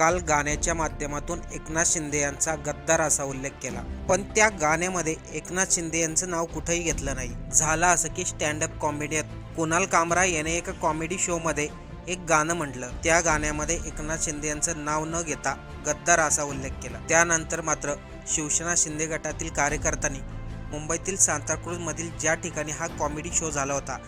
काल गाण्याच्या माध्यमातून एकनाथ शिंदे यांचा गद्दार असा उल्लेख केला. पण त्या गाण्यामध्ये एकनाथ शिंदे यांचं नाव कुठेही घेतलं नाही. झालं असं की स्टँडअप कॉमेडियन कुणाल कामरा याने एका कॉमेडी शोमध्ये एक गाणं म्हटलं. त्या गाण्यामध्ये एकनाथ शिंदे यांचं नाव न घेता गद्दार असा उल्लेख केला. त्यानंतर मात्र शिवसेना शिंदे गटातील कार्यकर्त्यांनी मुंबईतील सांताक्रूजमधील ज्या ठिकाणी हा कॉमेडी शो झाला होता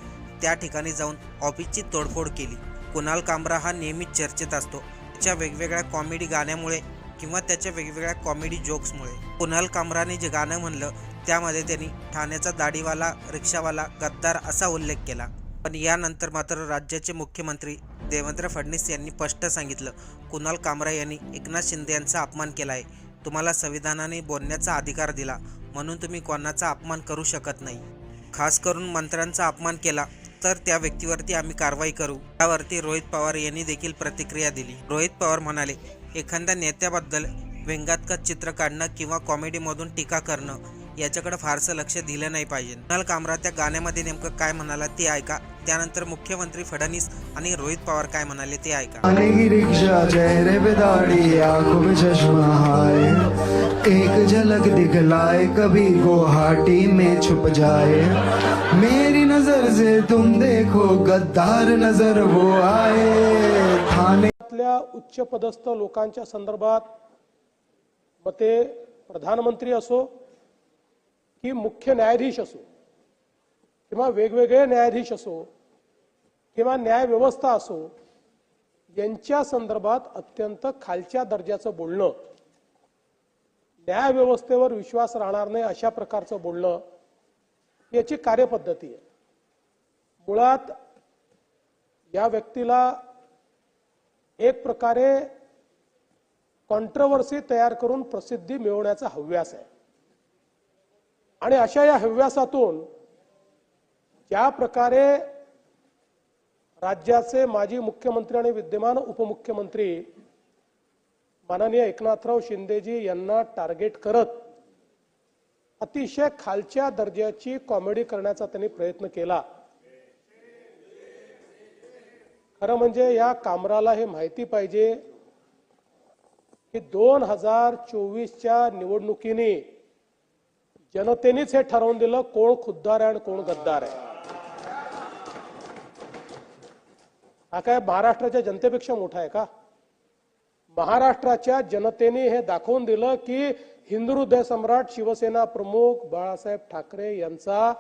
त्या ठिकाणी जाऊन ऑफिसची तोडफोड केली. कुणाल कामरा हा नेहमीच चर्चेत असतो. त्याच्या वेगवेगळ्या कॉमेडी गाण्यामुळे किंवा त्याच्या वेगवेगळ्या कॉमेडी जोक्समुळे कुणाल कामराने जे गाणं म्हणलं त्यामध्ये त्यांनी ठाण्याचा दाढीवाला रिक्षावाला गद्दार असा उल्लेख केला. पण यानंतर मात्र राज्याचे मुख्यमंत्री देवेंद्र फडणवीस यांनी स्पष्ट सांगितलं कुणाल कामरा यांनी एकनाथ शिंदे यांचा अपमान केला आहे तुम्हाला संविधानाने बोलण्याचा अधिकार दिला म्हणून तुम्ही कोणाचा अपमान करू शकत नाही. खास करून मंत्र्यांचा अपमान केला तर त्या व्यक्तीवरती आम्ही कारवाई करू. त्यावरती रोहित पवार यांनी देखील प्रतिक्रिया दिली. रोहित पवार म्हणाले एखाद्या नेत्याबद्दल व्यंगात्मक चित्र काढणं किंवा कॉमेडीमधून टीका करणं याच्याकडे फारसं लक्ष दिलं नाही पाहिजे नल कामरा त्या गाण्यामध्ये नेमकं काय म्हणाला ते ऐका. त्यानंतर मुख्यमंत्री फडणवीस आणि रोहित पवार काय म्हणाले ते ऐका. एक झलक दिखलाए कभी गुवाहाटी में छुप जाए। मेरी नजर से तुम देखो गद्दार नजर वो आए। थाने उच्च पदस्थ लोकांच्या संदर्भात मग ते प्रधानमंत्री असो की मुख्य न्यायाधीश असो किंवा वेगवेगळे न्यायाधीश असो किंवा न्यायव्यवस्था असो यांच्या संदर्भात अत्यंत खालच्या दर्जाचं बोलणं न्यायव्यवस्थेवर विश्वास राहणार नाही अशा प्रकारचं बोलणं याची कार्यपद्धती आहे. मुळात या व्यक्तीला एक प्रकारे कॉन्ट्रोवर्सी तयार करून प्रसिद्धी मिळवण्याचा हव्यास आहे. आणि अशा या हव्यासातून ज्या प्रकारे राज्याचे माजी मुख्यमंत्री आणि विद्यमान उपमुख्यमंत्री माननीय एकनाथराव शिंदेजी यांना टार्गेट करत अतिशय खालच्या दर्जाची कॉमेडी करण्याचा त्यांनी प्रयत्न केला. खरं म्हणजे या कामराला हे माहिती पाहिजे की दोन हजार चोवीसच्या निवडणुकीने जनतेनेच हे ठरवून दिलं कोण खुद्दार आहे आणि कोण गद्दार आहे. हा काय महाराष्ट्राच्या जनतेपेक्षा मोठा आहे का? महाराष्ट्राच्या जनतेने हे दाखवून दिलं की हिंदू हृदय सम्राट शिवसेना प्रमुख बाळासाहेब ठाकरे यांचा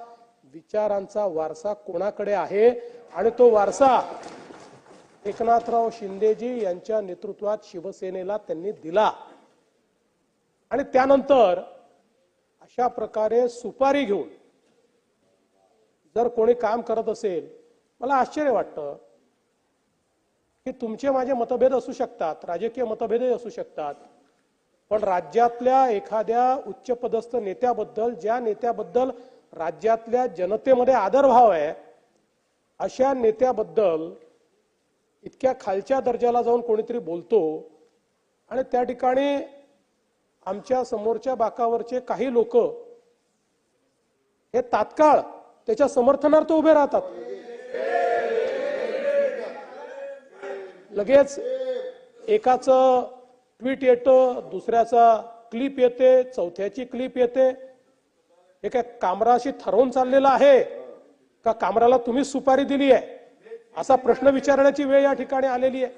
विचारांचा वारसा कोणाकडे आहे? आणि तो वारसा एकनाथराव शिंदेजी यांच्या नेतृत्वात शिवसेनेला त्यांनी दिला. आणि त्यानंतर अशा प्रकारे सुपारी घेऊन जर कोणी काम करत असेल मला आश्चर्य वाटतं की तुमचे माझे मतभेद असू शकतात राजकीय मतभेदही असू शकतात. पण राज्यातल्या एखाद्या उच्चपदस्थ नेत्याबद्दल ज्या नेत्याबद्दल राज्यातल्या जनतेमध्ये आदरभाव आहे अशा नेत्याबद्दल इतक्या खालच्या दर्जाला जाऊन कोणीतरी बोलतो आणि त्या ठिकाणी आमच्या समोरच्या बाकावरचे काही लोक हे तात्काळ त्याच्या समर्थनार्थ उभे राहतात. लगेच एकाचं ट्विट येतं दुसऱ्याचा क्लिप येते चौथ्याची क्लिप येते. हे काय कामराशी ठरवून चाललेलं आहे? का कामराला तुम्ही सुपारी दिली आहे? असा प्रश्न विचारण्याची वेळ या ठिकाणी आलेली आहे.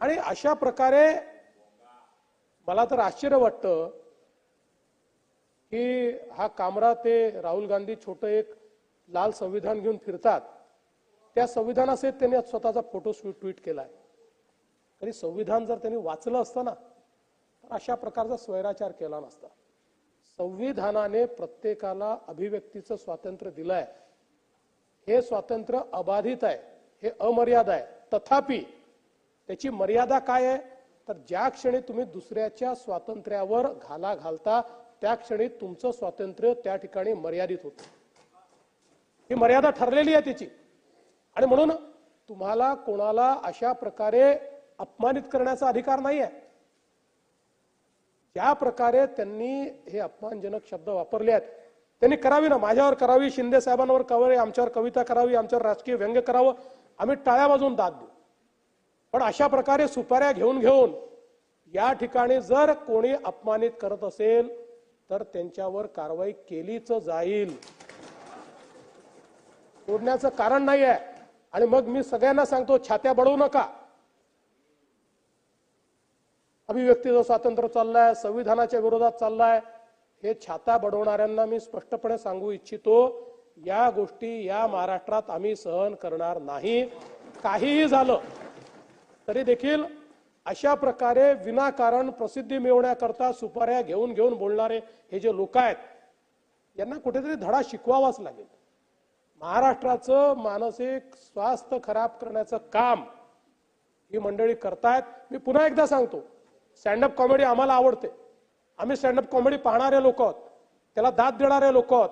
आणि अशा प्रकारे मला तर आश्चर्य वाटतं की हा कामरा ते राहुल गांधी छोटं एक लाल संविधान घेऊन फिरतात. त्या संविधानासहित त्यांनी स्वतःचा फोटो ट्विट केलाय. तरी संविधान जर त्यांनी वाचलं असतं ना तर अशा प्रकारचा स्वैराचार केला नसता. संविधानाने प्रत्येकाला अभिव्यक्तीचं स्वातंत्र्य दिलंय. हे स्वातंत्र्य अबाधित आहे हे अमर्याद आहे. तथापि त्याची मर्यादा काय आहे? तर ज्या क्षणी तुम्ही दुसऱ्याच्या स्वातंत्र्यावर घाला घालता त्या क्षणी तुमचं स्वातंत्र्य त्या ठिकाणी मर्यादित होतं. ही मर्यादा ठरलेली आहे त्याची. आणि म्हणून तुम्हाला कोणाला अशा प्रकारे अपमानित करण्याचा अधिकार नाही आहे ज्या प्रकारे त्यांनी हे अपमानजनक शब्द वापरले आहेत त्यांनी करावी ना. माझ्यावर करावी शिंदे साहेबांवर करावी आमच्यावर कविता करावी आमच्यावर राजकीय व्यंग्य करावं आम्ही टाळ्या बाजून दाद देऊ. पण अशा प्रकारे सुपाऱ्या घेऊन घेऊन या ठिकाणी जर कोणी अपमानित करत असेल तर त्यांच्यावर कारवाई केलीच जाईल. सोडण्याचं कारण नाही आहे आणि मग मी सगळ्यांना सांगतो छात्या बडवू नका. अभिव्यक्तीचं स्वातंत्र्य चाललंय संविधानाच्या विरोधात चाललाय हे छाता बडवणाऱ्यांना मी स्पष्टपणे सांगू इच्छितो या गोष्टी या महाराष्ट्रात आम्ही सहन करणार नाही. काहीही झालं तरी देखील अशा प्रकारे विनाकारण प्रसिद्धी मिळवण्याकरता सुपाऱ्या घेऊन घेऊन बोलणारे हे जे लोक आहेत यांना कुठेतरी धडा शिकवावाच लागेल. महाराष्ट्राचं मानसिक स्वास्थ्य खराब करण्याचं काम ही मंडळी करतायत. मी पुन्हा एकदा सांगतो स्टँडअप कॉमेडी आम्हाला आवडते. आम्ही स्टँडअप कॉमेडी पाहणारे लोक आहोत त्याला दाद देणारे लोक आहोत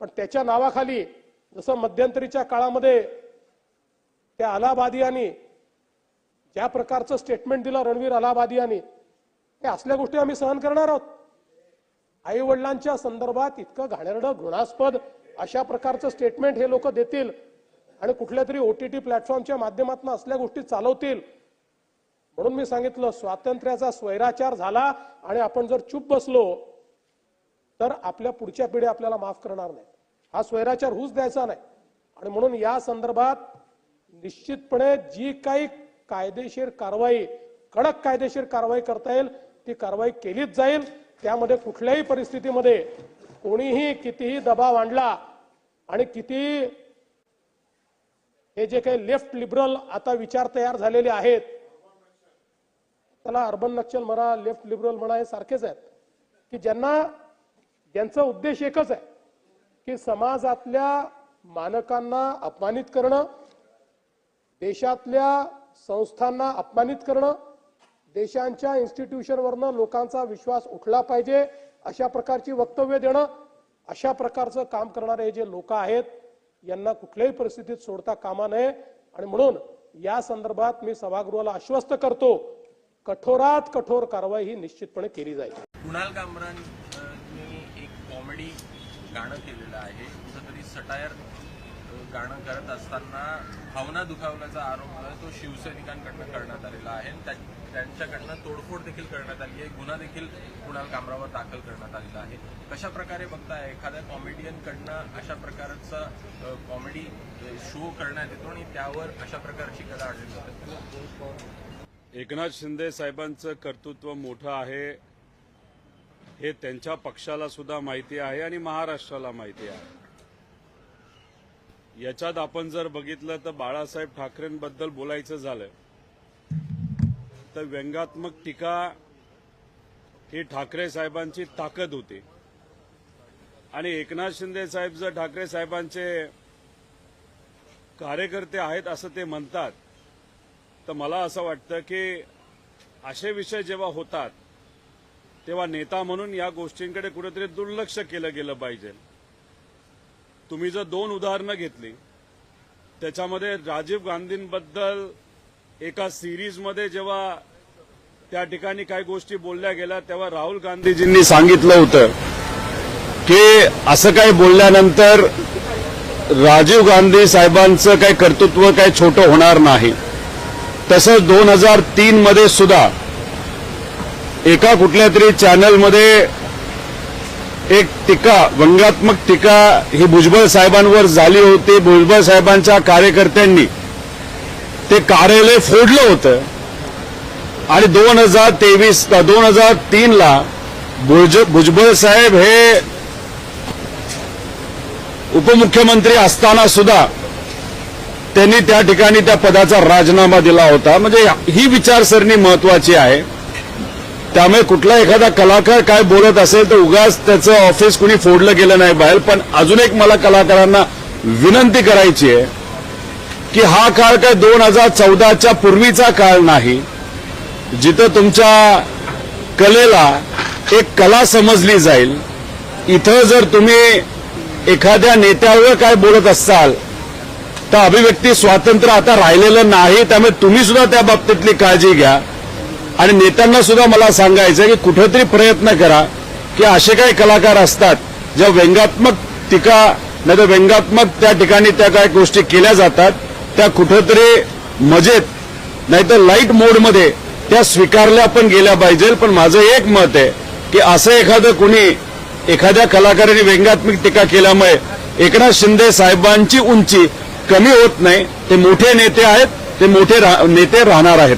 पण त्याच्या नावाखाली जसं मध्यंतरीच्या काळामध्ये त्या अलाहाबादियांनी ज्या प्रकारचं स्टेटमेंट दिलं रणवीर अलाहाबादियांनी हे असल्या गोष्टी आम्ही सहन करणार आहोत. आई वडिलांच्या संदर्भात इतकं घाणेरडं घृणास्पद अशा प्रकारचं स्टेटमेंट हे लोक देतील आणि कुठल्या तरी ओटीटी प्लॅटफॉर्मच्या माध्यमातून असल्या गोष्टी चालवतील. म्हणून मी सांगितलं स्वातंत्र्याचा स्वैराचार झाला आणि आपण जर चूप बसलो तर आपल्या पुढच्या पिढ्या आपल्याला माफ करणार नाही हा स्वैराचार होऊच द्यायचा नाही. आणि म्हणून या संदर्भात निश्चितपणे जी काही कायदेशीर कारवाई कडक कायदेशीर कारवाई करता येईल ती कारवाई केलीच जाईल. त्यामध्ये कुठल्याही परिस्थितीमध्ये कोणीही कितीही दबाव आणला आणि किती हे जे काही लेफ्ट लिबरल आता विचार तयार झालेले आहेत त्याला अर्बन नक्षल म्हणा लेफ्ट लिबरल म्हणा हे सारखेच आहेत. की ज्यांना ज्यांचा उद्देश एकच आहे की समाजातल्या मानकांना अपमानित करणं देशातल्या संस्थांना अपमानित करणं देशांच्या इन्स्टिट्यूशनवरनं लोकांचा विश्वास उठला पाहिजे अशा प्रकारची वक्तव्य देणं अशा प्रकारचं काम करणारे हे जे लोक आहेत यांना कुठल्याही परिस्थितीत सोडता कामा नये. आणि म्हणून या संदर्भात मी सभागृहाला आश्वस्त करतो कठोरात कठोर कारवाई ही निश्चितपणे केली जाईल. कुणाल कामरांनी एक कॉमेडी गाणं केलेलं आहे. कुठंतरी सटायर गाणं करत असताना भावना दुखावल्याचा आरोप तो शिवसैनिकांकडनं करण्यात आलेला आहे त्या- त्यांच्याकडनं तोडफोड देखील करण्यात आली आहे. गुन्हा देखील कुणाल कामरावर दाखल करण्यात आलेला आहे. कशा प्रकारे बघताय? एखाद्या कॉमेडियनकडनं अशा प्रकारचा कॉमेडी शो करण्यात येतो आणि त्यावर अशा प्रकारची कला आढळली जाते एकनाथ शिंदे साहेबांचं कर्तृत्व मोठं आहे. हे त्यांच्या पक्षाला सुद्धा माहिती आहे आणि महाराष्ट्राला माहिती आहे. याच्यात आपण जर बघितलं तर बाळासाहेब ठाकरेंबद्दल बोलायचं झालं तर व्यंगात्मक टीका ही ठाकरे साहेबांची ताकद होती. आणि एकनाथ शिंदे साहेब जर ठाकरे साहेबांचे कार्यकर्ते आहेत असं ते म्हणतात तर मला असं वाटतं की असे विषय जेव्हा होतात तेव्हा नेता म्हणून या गोष्टींकडे कुठेतरी दुर्लक्ष केलं गेलं पाहिजे. तुम्ही जर दोन उदाहरणं घेतली त्याच्यामध्ये राजीव गांधींबद्दल एका सिरीजमध्ये जेव्हा त्या ठिकाणी काही गोष्टी बोलल्या गेल्या तेव्हा राहुल गांधीजींनी सांगितलं होतं की असं काही बोलल्यानंतर राजीव गांधी साहेबांचं काही कर्तृत्व काही छोटं होणार नाही. तसंच दोन हजार तीन मध्ये सुद्धा एका कुठल्या तरी चॅनलमध्ये एक टीका व्यंगात्मक टीका ही भुजबळ साहेबांवर झाली होती. भुजबळ साहेबांच्या कार्यकर्त्यांनी ते कार्यालय फोडलं होतं. आणि दोन हजार तेवीस दोन हजार तीन ला भुज भुजबळ साहेब हे उपमुख्यमंत्री असताना सुद्धा त्यांनी त्या ठिकाणी त्या पदाचा राजीनामा दिला होता. म्हणजे ही विचारसरणी महत्वाची आहे. त्यामुळे कुठला एखादा कलाकार काय बोलत असेल तर उगाच त्याचं ऑफिस कुणी फोडलं गेलं नाही बाहेर. पण अजून एक मला कलाकारांना विनंती करायची आहे. की हा काळ काय दोन हजार चौदाच्या पूर्वीचा काळ नाही जिथं तुमच्या कलेला एक कला समजली जाईल. इथं जर तुम्ही एखाद्या नेत्यावर काय बोलत असाल तर अभिव्यक्ती स्वातंत्र्य आता राहिलेलं नाही त्यामुळे तुम्ही सुद्धा त्या बाबतीतली काळजी घ्या. आणि नेत्यांना सुद्धा मला सांगायचं की कुठेतरी प्रयत्न करा की असे काही कलाकार असतात ज्या व्यंगात्मक टीका नाही तर व्यंगात्मक त्या ठिकाणी त्या काही गोष्टी केल्या जातात त्या कुठंतरी मजेत नाहीतर लाइट मोडमध्ये त्या स्वीकारल्या पण गेल्या पाहिजे. पण माझं एक मत आहे की असं एखादं कुणी एखाद्या कलाकाराने व्यंगात्मक टीका केल्यामुळे एकनाथ शिंदे साहेबांची उंची कमी होत नाही. ते मोठे नेते आहेत ते मोठे नेते राहणार आहेत.